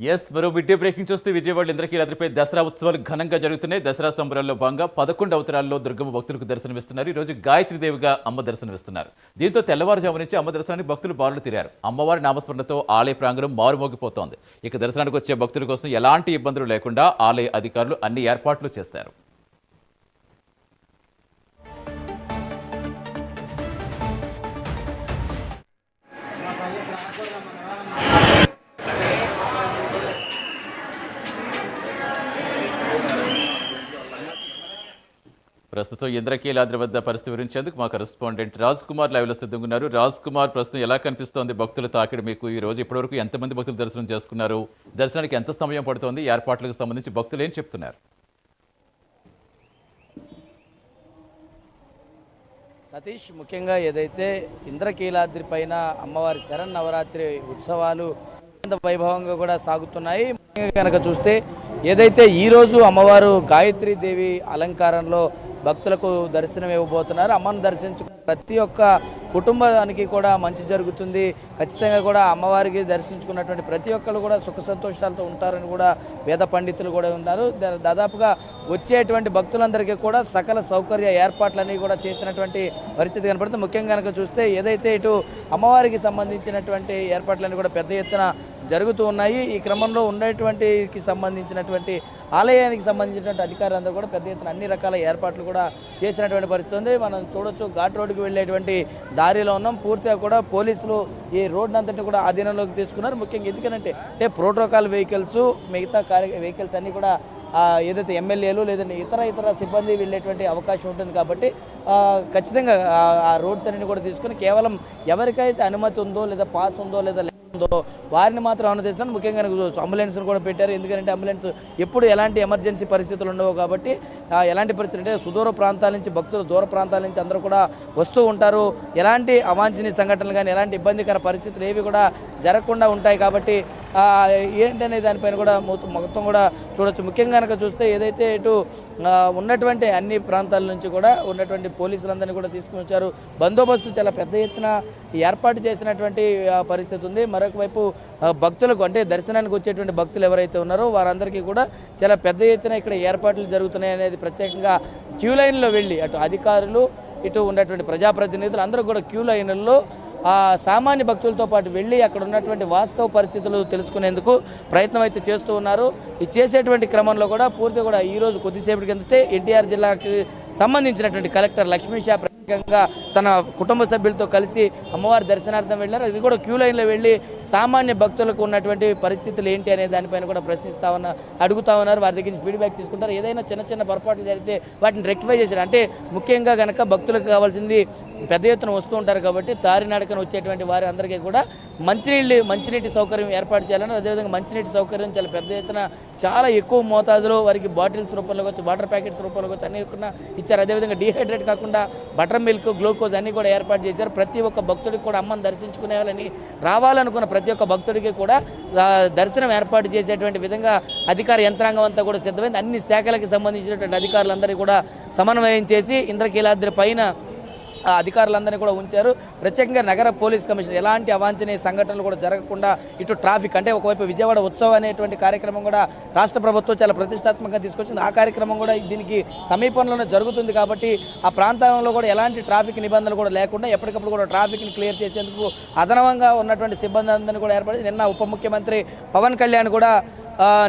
Yes మరో midday breaking చూస్తే విజయవాడ ఇంద్రకీలాద్రిపై దసరా ఉత్సవాలు ఘనంగా జరుగుతున్నాయి. దసరా సంబరాల్లో భాగంగా పదకొండు అవతారాల్లో దుర్గమ్మ భక్తులకు దర్శనమిస్తున్నారు. ఈ రోజు గాయత్రి దేవిగా అమ్మ దర్శనమిస్తున్నారు. దీంతో తెల్లవారుజాము నుంచి అమ్మ దర్శనానికి భక్తులు బారులు తీరారు. అమ్మవారి నామస్మరణతో ఆలయ ప్రాంగణం మారుమోగిపోతోంది. ఇక దర్శనానికి వచ్చే భక్తుల కోసం ఎలాంటి ఇబ్బందులు లేకుండా ఆలయ అధికారులు అన్ని ఏర్పాట్లు చేశారు. ప్రస్తుతం ఇంద్రకీలాద్రి వద్ద పరిస్థితి వివరించేందుకు మా కరెస్పాండెంట్ రాజ్ కుమార్ లైవ్లో సిద్ధంగా రాజ్ కుమార్ ప్రస్తుతం ఎలా కనిపిస్తోంది భక్తుల తాకిడి మీకు ఈ రోజు? ఇప్పటివరకు ఎంతమంది భక్తులు దర్శనం చేసుకున్నారు? దర్శనానికి ఎంత సమయం పడుతోంది? ఏర్పాట్లకు సంబంధించి భక్తులు ఏం చెప్తున్నారు? సతీష్ ముఖ్యంగా ఏదైతే ఇంద్రకీలాద్రి పైన అమ్మవారి శరణ్ నవరాత్రి ఉత్సవాలు వైభవంగా కూడా సాగుతున్నాయి. కనుక చూస్తే ఏదైతే ఈరోజు అమ్మవారు గాయత్రి దేవి అలంకారంలో భక్తులకు దర్శనం ఇవ్వబోతున్నారు అమ్మను దర్శించుకున్న ప్రతి ఒక్క కుటుంబానికి కూడా మంచి జరుగుతుంది. ఖచ్చితంగా కూడా అమ్మవారికి దర్శించుకున్నటువంటి ప్రతి ఒక్కరు కూడా సుఖ సంతోషాలతో ఉంటారని కూడా వేద పండితులు కూడా ఉన్నారు. దా- దాదాపుగా వచ్చేటువంటి భక్తులందరికీ కూడా సకల సౌకర్య ఏర్పాట్లన్నీ కూడా చేసినటువంటి పరిస్థితి కనపడుతుంది. ముఖ్యంగా కనుక చూస్తే ఏదైతే ఇటు అమ్మవారికి సంబంధించినటువంటి ఏర్పాట్లన్నీ కూడా పెద్ద ఎత్తున జరుగుతూ ఉన్నాయి. ఈ క్రమంలో ఉండేటువంటికి సంబంధించినటువంటి ఆలయానికి సంబంధించినటువంటి అధికారులందరూ కూడా పెద్ద ఎత్తున అన్ని రకాల ఏర్పాట్లు కూడా చేసినటువంటి పరిస్థితి ఉంది. మనం చూడొచ్చు ఘాట్ రోడ్డుకి వెళ్ళేటువంటి దారిలో ఉన్నాం. పూర్తిగా కూడా పోలీసులు ఈ రోడ్డు అంతటి కూడా ఆధీనంలోకి తీసుకున్నారు. ముఖ్యంగా ఎందుకంటే అంటే ప్రోటోకాల్ వెహికల్స్ మిగతా కార్య వెహికల్స్ అన్నీ కూడా ఏదైతే ఎమ్మెల్యేలు లేదంటే ఇతర ఇతర సిబ్బంది వెళ్ళేటువంటి అవకాశం ఉంటుంది కాబట్టి ఖచ్చితంగా ఆ- ఆ రోడ్స్ అన్ని కూడా తీసుకుని కేవలం ఎవరికైతే అనుమతి ఉందో లేదా పాస్ ఉందో లేదా ఉందో వారిని మాత్రం అనుమతిస్తున్నారు ముఖ్యంగా అంబులెన్స్ కూడా పెట్టారు. ఎందుకంటే అంబులెన్స్ ఎప్పుడు ఎలాంటి ఎమర్జెన్సీ పరిస్థితులు ఉండవు కాబట్టి ఎలాంటి పరిస్థితులు అంటే సుదూర ప్రాంతాల నుంచి భక్తులు దూర ప్రాంతాల నుంచి అందరూ కూడా వస్తూ ఉంటారు. ఎలాంటి అవాంఛనీయ సంఘటనలు కానీ ఎలాంటి ఇబ్బందికర పరిస్థితులు ఏవి కూడా జరగకుండా ఉంటాయి కాబట్టి ఏంటనే దానిపైన కూడా మొత్తం మొత్తం కూడా చూడొచ్చు. ముఖ్యంగా కనుక చూస్తే ఏదైతే ఇటు ఉన్నటువంటి అన్ని ప్రాంతాల నుంచి కూడా ఉన్నటువంటి పోలీసులందరినీ కూడా తీసుకుని వచ్చారు. బందోబస్తు చాలా పెద్ద ఎత్తున ఏర్పాటు చేసినటువంటి పరిస్థితి ఉంది. మరొక వైపు భక్తులకు అంటే దర్శనానికి వచ్చేటువంటి భక్తులు ఎవరైతే ఉన్నారో వారందరికీ కూడా చాలా పెద్ద ఎత్తున ఇక్కడ ఏర్పాట్లు జరుగుతున్నాయి అనేది ప్రత్యేకంగా క్యూ లైన్లో వెళ్ళి అటు అధికారులు ఇటు ఉన్నటువంటి ప్రజాప్రతినిధులు అందరూ కూడా క్యూ లైన్లలో ఆ సామాన్య భక్తులతో పాటు వెళ్ళి అక్కడ ఉన్నటువంటి వాస్తవ పరిస్థితులు తెలుసుకునేందుకు ప్రయత్నం అయితే చేస్తూ ఉన్నారు. ఈ చేసేటువంటి క్రమంలో కూడా పూర్తిగా కూడా ఈ రోజు కొద్దిసేపటి కిందటే ఎన్టీఆర్ జిల్లాకి సంబంధించినటువంటి కలెక్టర్ లక్ష్మీ షా ప్రత్యేకంగా తన కుటుంబ సభ్యులతో కలిసి అమ్మవారి దర్శనార్థం వెళ్ళారు అది కూడా క్యూ లైన్లో వెళ్ళి సామాన్య భక్తులకు ఉన్నటువంటి పరిస్థితులు ఏంటి అనే దానిపైన కూడా ప్రశ్నిస్తా ఉన్న అడుగుతా ఉన్నారు. వారి దగ్గర ఫీడ్బ్యాక్ తీసుకుంటారు. ఏదైనా చిన్న చిన్న పొరపాట్లు జరిగితే వాటిని రెక్టిఫై చేశారు. అంటే ముఖ్యంగా కనుక భక్తులకు కావాల్సింది పెద్ద ఎత్తున వస్తూ ఉంటారు కాబట్టి దారి వచ్చేటువంటి వారి అందరికీ కూడా మంచినీళ్ళు మంచినీటి సౌకర్యం ఏర్పాటు చేయాలని అదేవిధంగా మంచినీటి సౌకర్యం చాలా పెద్ద ఎత్తున చాలా ఎక్కువ మోతాదులో వారికి బాటిల్స్ రూపంలో వచ్చి వాటర్ ప్యాకెట్స్ రూపంలో వచ్చి అన్ని ఇచ్చారు. అదేవిధంగా డీహైడ్రేట్ కాకుండా బటర్ మిల్క్ గ్లూకోజ్ అన్నీ కూడా ఏర్పాటు చేశారు. ప్రతి ఒక్క భక్తుడికి కూడా అమ్మని దర్శించుకునే వాళ్ళని రావాలనుకున్న ప్రతి ఒక్క భక్తుడికి కూడా దర్శనం ఏర్పాటు చేసేటువంటి విధంగా అధికార యంత్రాంగం అంతా కూడా సిద్ధమైంది. అన్ని శాఖలకు సంబంధించినటువంటి అధికారులందరికీ కూడా సమన్వయం చేసి ఇంద్రకీలాద్రి పైన అధికారులందరినీ కూడా ఉంచారు. ప్రత్యేకంగా నగర పోలీస్ కమిషన్ ఎలాంటి అవాంఛనీయ సంఘటనలు కూడా జరగకుండా ఇటు ట్రాఫిక్ అంటే ఒకవైపు విజయవాడ ఉత్సవం అనేటువంటి కార్యక్రమం కూడా రాష్ట్ర ప్రభుత్వం చాలా ప్రతిష్టాత్మకంగా తీసుకొచ్చింది. ఆ కార్యక్రమం కూడా దీనికి సమీపంలోనే జరుగుతుంది కాబట్టి ఆ ప్రాంతంలో కూడా ఎలాంటి ట్రాఫిక్ నిబంధనలు కూడా లేకుండా ఎప్పటికప్పుడు కూడా ట్రాఫిక్ని క్లియర్ చేసేందుకు అదనంగా ఉన్నటువంటి సిబ్బంది అందరినీ కూడా ఏర్పడి నిన్న ఉప ముఖ్యమంత్రి పవన్ కళ్యాణ్ కూడా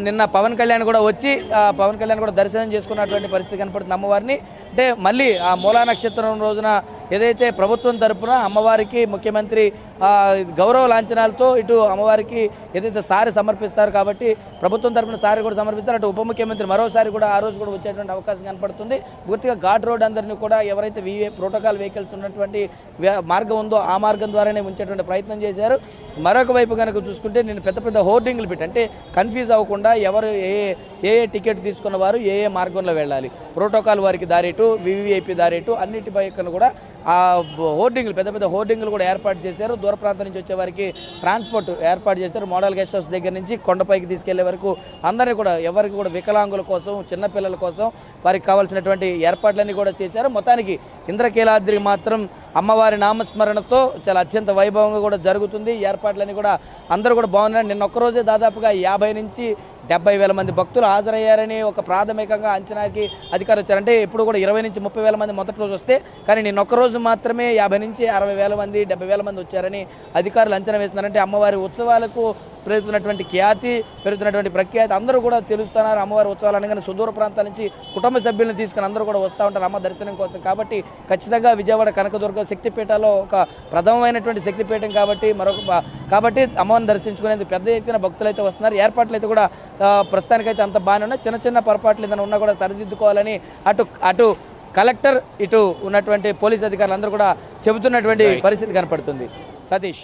నిన్న పవన్ కళ్యాణ్ కూడా వచ్చి ఆ, పవన్ కళ్యాణ్ కూడా దర్శనం చేసుకున్నటువంటి పరిస్థితి కనపడుతుంది అమ్మవారిని. అంటే మళ్ళీ ఆ మూలా నక్షత్రం రోజున ఏదైతే ప్రభుత్వం తరపున అమ్మవారికి ముఖ్యమంత్రి గౌరవ లాంఛనాలతో ఇటు అమ్మవారికి ఏదైతే సారి సమర్పిస్తారు కాబట్టి ప్రభుత్వం తరపున సారి కూడా సమర్పిస్తారు. అటు ఉప ముఖ్యమంత్రి మరోసారి కూడా ఆ రోజు కూడా వచ్చేటువంటి అవకాశం కనపడుతుంది. పూర్తిగా ఘాట్ రోడ్ అందరినీ కూడా ఎవరైతే వివే ప్రోటోకాల్ వెహికల్స్ ఉన్నటువంటి మార్గం ఉందో ఆ మార్గం ద్వారానే ఉంచేటువంటి ప్రయత్నం చేశారు. మరొక వైపు కనుక చూసుకుంటే నేను పెద్ద పెద్ద హోర్డింగ్లు పెట్టి అంటే కన్ఫ్యూజ్ అవ్వకుండా ఎవరు ఏ ఏ ఏ టికెట్ తీసుకున్న వారు ఏ ఏ మార్గంలో వెళ్ళాలి. ప్రోటోకాల్ వారికి దారేటు వివిఐపి దారేటు అన్నిటి పైన కూడా ఆ హోర్డింగ్లు పెద్ద పెద్ద హోర్డింగ్లు కూడా ఏర్పాటు చేశారు. దూర ప్రాంతం నుంచి వచ్చే వారికి ట్రాన్స్పోర్ట్ ఏర్పాటు చేశారు. మోడల్ గెస్ట్ హౌస్ దగ్గర నుంచి కొండపైకి తీసుకెళ్ళే వరకు అందరినీ కూడా ఎవరికి కూడా వికలాంగుల కోసం చిన్నపిల్లల కోసం వారికి కావాల్సినటువంటి ఏర్పాట్లన్నీ కూడా చేశారు. మొత్తానికి ఇంద్రకీలాద్రి మాత్రం అమ్మవారి నామస్మరణతో చాలా అత్యంత వైభవంగా కూడా జరుగుతుంది. ఏర్పాట్లన్నీ కూడా అందరూ కూడా బాగున్నారు నిన్న ఒక్కరోజే దాదాపుగా యాభై నుంచి డెబ్బై వేల మంది భక్తులు హాజరయ్యారని ఒక ప్రాథమికంగా అంచనాకి అధికారులు వచ్చారు. అంటే ఇప్పుడు కూడా ఇరవై నుంచి ముప్పై వేల మంది మొదటి రోజు వస్తే కానీ నేను ఒక్క రోజు మాత్రమే యాభై నుంచి అరవై వేల మంది డెబ్బై వేల మంది వచ్చారని అధికారులు అంచనా వేస్తున్నారంటే అమ్మవారి ఉత్సవాలకు పెరుగుతున్నటువంటి ఖ్యాతి పెరుగుతున్నటువంటి ప్రఖ్యాతి అందరూ కూడా తెలుస్తున్నారు. అమ్మవారి ఉత్సవాలు అనగానే సుదూర ప్రాంతాల నుంచి కుటుంబ సభ్యులను తీసుకుని అందరూ కూడా వస్తూ ఉంటారు అమ్మ దర్శనం కోసం. కాబట్టి ఖచ్చితంగా విజయవాడ కనకదుర్గ శక్తిపీఠలో ఒక ప్రథమమైనటువంటి శక్తిపీఠం కాబట్టి మరొక కాబట్టి అమ్మవారిని దర్శించుకునేందుకు పెద్ద ఎత్తున భక్తులు అయితే వస్తున్నారు. ఏర్పాట్లు అయితే కూడా ప్రస్తుతానికైతే అంత బాగానే ఉన్నాయి. చిన్న చిన్న పొరపాట్లు ఏదైనా ఉన్నా కూడా సరిదిద్దుకోవాలని అటు అటు కలెక్టర్ ఇటు ఉన్నటువంటి పోలీస్ అధికారులు అందరూ కూడా చెబుతున్నటువంటి పరిస్థితి కనపడుతుంది. Satish.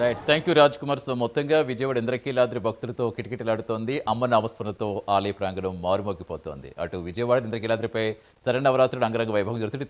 Right thank you Raj Kumar so మొత్తంగా విజయవాడ ఇంద్రకీలాద్రి భక్తులతో కిటకిటలాడుతోంది. అమ్మ నామస్మరణతో ఆలయ ప్రాంగణం మారుమోగిపోతోంది. అటు విజయవాడ ఇంద్రకీలాద్రిపై శరణవరాత్రుడు అంగరంగ వైభవం జరుగుతుంది.